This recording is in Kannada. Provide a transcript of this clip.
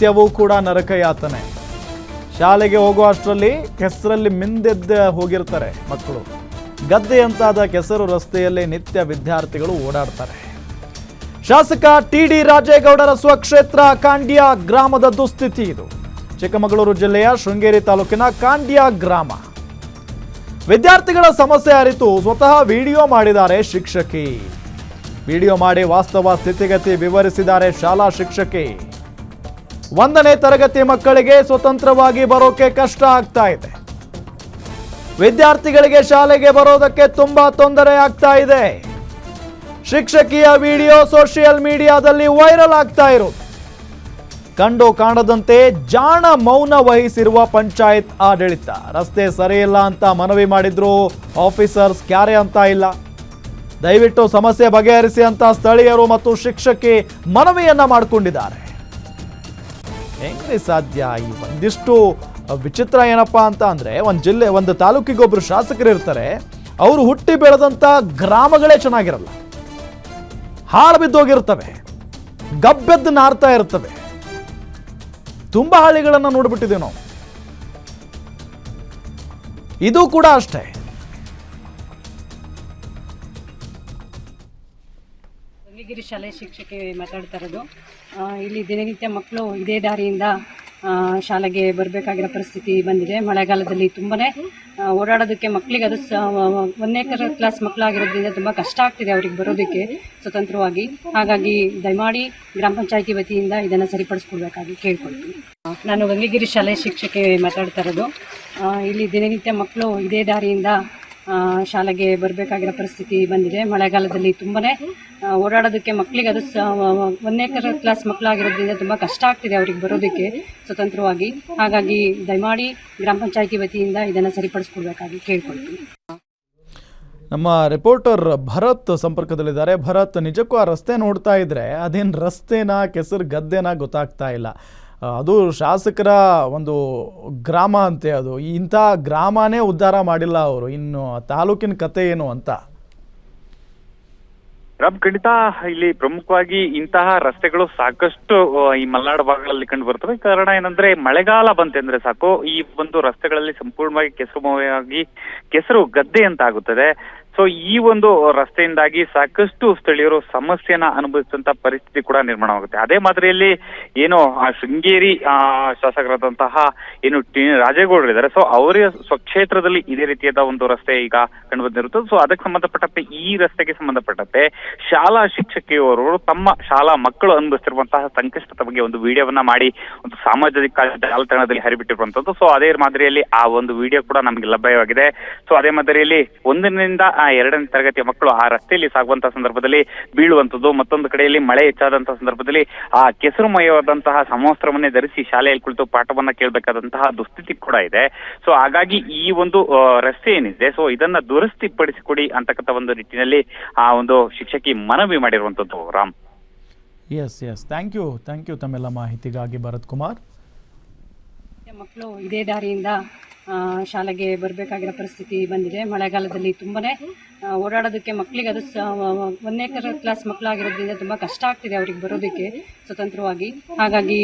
ನಿತ್ಯವೂ ಕೂಡ ನರಕ ಯಾತನೆ ಶಾಲೆಗೆ ಹೋಗುವ ಅಷ್ಟರಲ್ಲಿ ಕೆಸರಲ್ಲಿ ಮಿಂದೆದ್ದ ಹೋಗಿರ್ತಾರೆ ಮಕ್ಕಳು. ಗದ್ದೆಯಂತಾದ ಕೆಸರು ರಸ್ತೆಯಲ್ಲಿ ನಿತ್ಯ ವಿದ್ಯಾರ್ಥಿಗಳು ಓಡಾಡ್ತಾರೆ. ಶಾಸಕ ಟಿ ಡಿ ರಾಜೇಗೌಡರ ಸ್ವಕ್ಷೇತ್ರ ಕಾಂಡ್ಯ ಗ್ರಾಮದ ದುಸ್ಥಿತಿ ಇದು. ಚಿಕ್ಕಮಗಳೂರು ಜಿಲ್ಲೆಯ ಶೃಂಗೇರಿ ತಾಲೂಕಿನ ಕಾಂಡ್ಯ ಗ್ರಾಮ. ವಿದ್ಯಾರ್ಥಿಗಳ ಸಮಸ್ಯೆ ಅರಿತು ಸ್ವತಃ ವಿಡಿಯೋ ಮಾಡಿದ್ದಾರೆ ಶಿಕ್ಷಕಿ. ವಿಡಿಯೋ ಮಾಡಿ ವಾಸ್ತವ ಸ್ಥಿತಿಗತಿ ವಿವರಿಸಿದ್ದಾರೆ ಶಾಲಾ ಶಿಕ್ಷಕಿ. ಒಂದನೇ ತರಗತಿ ಮಕ್ಕಳಿಗೆ ಸ್ವತಂತ್ರವಾಗಿ ಬರೋಕೆ ಕಷ್ಟ ಆಗ್ತಾ ಇದೆ. ವಿದ್ಯಾರ್ಥಿಗಳಿಗೆ ಶಾಲೆಗೆ ಬರೋದಕ್ಕೆ ತುಂಬಾ ತೊಂದರೆ ಆಗ್ತಾ ಇದೆ. ಶಿಕ್ಷಕಿಯ ವಿಡಿಯೋ ಸೋಷಿಯಲ್ ಮೀಡಿಯಾದಲ್ಲಿ ವೈರಲ್ ಆಗ್ತಾ ಇರೋದು. ಕಂಡು ಕಾಣದಂತೆ ಜಾಣ ಮೌನ ವಹಿಸಿರುವ ಪಂಚಾಯತ್ ಆಡಳಿತ. ರಸ್ತೆ ಸರಿಯಿಲ್ಲ ಅಂತ ಮನವಿ ಮಾಡಿದ್ರು ಆಫೀಸರ್ಸ್ ಕ್ಯಾರೆ ಅಂತ ಇಲ್ಲ. ದಯವಿಟ್ಟು ಸಮಸ್ಯೆ ಬಗೆಹರಿಸಿ ಅಂತ ಸ್ಥಳೀಯರು ಮತ್ತು ಶಿಕ್ಷಕಿ ಮನವಿಯನ್ನ ಮಾಡಿಕೊಂಡಿದ್ದಾರೆ. ಹೆಂಗ್ರಿ ಸಾಧ್ಯ ಈ ಒಂದಿಷ್ಟು ವಿಚಿತ್ರ ಏನಪ್ಪ ಅಂತ ಅಂದ್ರೆ, ಒಂದು ಜಿಲ್ಲೆ, ಒಂದು ತಾಲೂಕಿಗೆ ಒಬ್ರು ಶಾಸಕರು ಇರ್ತಾರೆ, ಅವರು ಹುಟ್ಟಿ ಬೆಳೆದಂತ ಗ್ರಾಮಗಳೇ ಚೆನ್ನಾಗಿರಲ್ಲ. ಹಾಳು ಬಿದ್ದೋಗಿರ್ತವೆ, ಗಬ್ಬೆದ್ದು ನಾರ್ತಾ ಇರ್ತವೆ. ತುಂಬಾ ಹಳ್ಳಿಗಳನ್ನ ನೋಡ್ಬಿಟ್ಟಿದ್ದೇವೆ ನಾವು. ಇದು ಕೂಡ ಅಷ್ಟೇ. ಗಂಗಗಿರಿ ಶಾಲೆ ಶಿಕ್ಷಕಿ ಮಾತಾಡ್ತಾ ಇರೋದು. ಇಲ್ಲಿ ದಿನನಿತ್ಯ ಮಕ್ಕಳು ಇದೇ ದಾರಿಯಿಂದ ಶಾಲೆಗೆ ಬರಬೇಕಾಗಿರೋ ಪರಿಸ್ಥಿತಿ ಬಂದಿದೆ. ಮಳೆಗಾಲದಲ್ಲಿ ತುಂಬಾ ಓಡಾಡೋದಕ್ಕೆ ಮಕ್ಕಳಿಗೆ ಅದು ಒಂದನೇ ಕ್ಲಾಸ್ ಮಕ್ಕಳಾಗಿರೋದ್ರಿಂದ ತುಂಬ ಕಷ್ಟ ಆಗ್ತಿದೆ ಅವ್ರಿಗೆ ಬರೋದಕ್ಕೆ ಸ್ವತಂತ್ರವಾಗಿ. ಹಾಗಾಗಿ ದಯಮಾಡಿ ಗ್ರಾಮ ಪಂಚಾಯಿತಿ ವತಿಯಿಂದ ಇದನ್ನು ಸರಿಪಡಿಸ್ಕೊಡ್ಬೇಕಾಗಿ ಕೇಳ್ಕೊಳ್ತೀನಿ. ನಾನು ಗಂಗಿಗಿರಿ ಶಾಲೆ ಶಿಕ್ಷಕಿ ಮಾತಾಡ್ತಾ ಇರೋದು. ಇಲ್ಲಿ ದಿನನಿತ್ಯ ಮಕ್ಕಳು ಇದೇ ದಾರಿಯಿಂದ ಶಾಲೆಗೆ ಬರಬೇಕಾಗಿರೋ ಪರಿಸ್ಥಿತಿ ಬಂದಿದೆ. ಮಳೆಗಾಲದಲ್ಲಿ ತುಂಬಾ ಓಡಾಡೋದಕ್ಕೆ ಮಕ್ಕಳಿಗೆ ಅದು ಒಂದನೇ ಕ್ಲಾಸ್ ಮಕ್ಕಳಾಗಿರೋದ್ರಿಂದ ತುಂಬ ಕಷ್ಟ ಆಗ್ತಿದೆ ಅವ್ರಿಗೆ ಬರೋದಕ್ಕೆ ಸ್ವತಂತ್ರವಾಗಿ. ಹಾಗಾಗಿ ದಯಮಾಡಿ ಗ್ರಾಮ ಪಂಚಾಯಿತಿ ವತಿಯಿಂದ ಇದನ್ನು ಸರಿಪಡಿಸ್ಕೊಡ್ಬೇಕಾಗಿ ಕೇಳ್ಕೊಳ್ತೀನಿ. ನಮ್ಮ ರಿಪೋರ್ಟರ್ ಭರತ್ ಸಂಪರ್ಕದಲ್ಲಿದ್ದಾರೆ. ಭರತ್, ನಿಜಕ್ಕೂ ಆ ರಸ್ತೆ ನೋಡ್ತಾ ಇದ್ರೆ ಅದೇನು ರಸ್ತೆನಾ, ಕೆಸರು ಗದ್ದೆನಾ ಗೊತ್ತಾಗ್ತಾ ಇಲ್ಲ. ಅದು ಶಾಸಕರ ಒಂದು ಗ್ರಾಮ ಅಂತೆ ಅದು. ಇಂಥ ಗ್ರಾಮನೇ ಉದ್ಧಾರ ಮಾಡಿಲ್ಲ ಅವರು. ಇನ್ನು ತಾಲೂಕಿನ ಕತೆ ಏನು ಅಂತ? ರಾಮ್, ಖಂಡಿತ. ಇಲ್ಲಿ ಪ್ರಮುಖವಾಗಿ ಇಂತಹ ರಸ್ತೆಗಳು ಸಾಕಷ್ಟು ಈ ಮಲೆನಾಡು ಭಾಗಗಳಲ್ಲಿ ಕಂಡು ಬರ್ತವೆ. ಕಾರಣ ಏನಂದ್ರೆ, ಮಳೆಗಾಲ ಬಂತೆಂದ್ರೆ ಸಾಕು. ಈ ಒಂದು ರಸ್ತೆಗಳಲ್ಲಿ ಸಂಪೂರ್ಣವಾಗಿ ಕೆಸರುಮಯವಾಗಿ ಕೆಸರು ಗದ್ದೆ ಅಂತ ಆಗುತ್ತದೆ. ಸೊ ಈ ಒಂದು ರಸ್ತೆಯಿಂದಾಗಿ ಸಾಕಷ್ಟು ಸ್ಥಳೀಯರು ಸಮಸ್ಯೆನ ಅನುಭವಿಸಿದಂತ ಪರಿಸ್ಥಿತಿ ಕೂಡ ನಿರ್ಮಾಣವಾಗುತ್ತೆ ಅದೇ ಮಾದರಿಯಲ್ಲಿ ಏನು ಆ ಶೃಂಗೇರಿ, ಆ ಶಾಸಕರಾದಂತಹ ಏನು ಟಿ ರಾಜೇಗೌಡರು ಸೊ ಅವರ ಸ್ವಕ್ಷೇತ್ರದಲ್ಲಿ ಇದೇ ರೀತಿಯಾದ ಒಂದು ರಸ್ತೆ ಈಗ ಕಂಡು ಸೊ ಅದಕ್ಕೆ ಸಂಬಂಧಪಟ್ಟಂತೆ ಈ ರಸ್ತೆಗೆ ಸಂಬಂಧಪಟ್ಟಂತೆ ಶಾಲಾ ಶಿಕ್ಷಕಿಯವರು ತಮ್ಮ ಶಾಲಾ ಮಕ್ಕಳು ಅನುಭವಿಸ್ತಿರುವಂತಹ ಸಂಕಷ್ಟದ ಬಗ್ಗೆ ಒಂದು ವಿಡಿಯೋವನ್ನ ಮಾಡಿ ಒಂದು ಸಾಮಾಜಿಕ ಜಾಲತಾಣದಲ್ಲಿ ಹರಿಬಿಟ್ಟಿರುವಂತದ್ದು. ಸೊ ಅದೇ ಮಾದರಿಯಲ್ಲಿ ಆ ಒಂದು ವಿಡಿಯೋ ಕೂಡ ನಮಗೆ ಲಭ್ಯವಾಗಿದೆ. ಸೊ ಅದೇ ಮಾದರಿಯಲ್ಲಿ ಒಂದರಿಂದ ಆ ಎರಡನೇ ತರಗತಿಯ ಮಕ್ಕಳು ಆ ರಸ್ತೆಯಲ್ಲಿ ಸಾಗುವಂತಹ ಸಂದರ್ಭದಲ್ಲಿ ಬೀಳುವಂತದ್ದು ಮತ್ತೊಂದು ಕಡೆಯಲ್ಲಿ ಮಳೆ ಹೆಚ್ಚಾದಂತಹ ಸಂದರ್ಭದಲ್ಲಿ ಆ ಕೆಸರುಮಯವಾದಂತಹ ಸಮವಸ್ತ್ರವನ್ನೇ ಧರಿಸಿ ಶಾಲೆಯಲ್ಲಿ ಕುಳಿತು ಪಾಠವನ್ನ ಕೇಳಬೇಕಾದಂತಹ ದುಸ್ಥಿತಿ ಕೂಡ ಇದೆ. ಸೊ ಹಾಗಾಗಿ ಈ ಒಂದು ರಸ್ತೆ ಏನಿದೆ ಸೊ ಇದನ್ನ ದುರಸ್ತಿ ಪಡಿಸಿಕೊಡಿ ಅಂತಕ್ಕಂಥ ಒಂದು ನಿಟ್ಟಿನಲ್ಲಿ ಆ ಒಂದು ಶಿಕ್ಷಕಿ ಮನವಿ ಮಾಡಿರುವಂತದ್ದು Ram. S S thank you thank you ತಮ್ಮೆಲ್ಲ ಮಾಹಿತಿಗಾಗಿ ಭರತ್ ಕುಮಾರ್. ಮಕ್ಕಳು ಇದೇ ದಾರಿಯಿಂದ ಶಾಲೆಗೆ ಬರಬೇಕಾಗಿರೋ ಪರಿಸ್ಥಿತಿ ಬಂದಿದೆ. ಮಳೆಗಾಲದಲ್ಲಿ ತುಂಬಾ ಓಡಾಡೋದಕ್ಕೆ ಮಕ್ಕಳಿಗೆ ಅದು ಒಂದನೇ ಕ್ಲಾಸ್ ಮಕ್ಕಳಾಗಿರೋದ್ರಿಂದ ತುಂಬ ಕಷ್ಟ ಆಗ್ತಿದೆ ಅವ್ರಿಗೆ ಬರೋದಕ್ಕೆ ಸ್ವತಂತ್ರವಾಗಿ. ಹಾಗಾಗಿ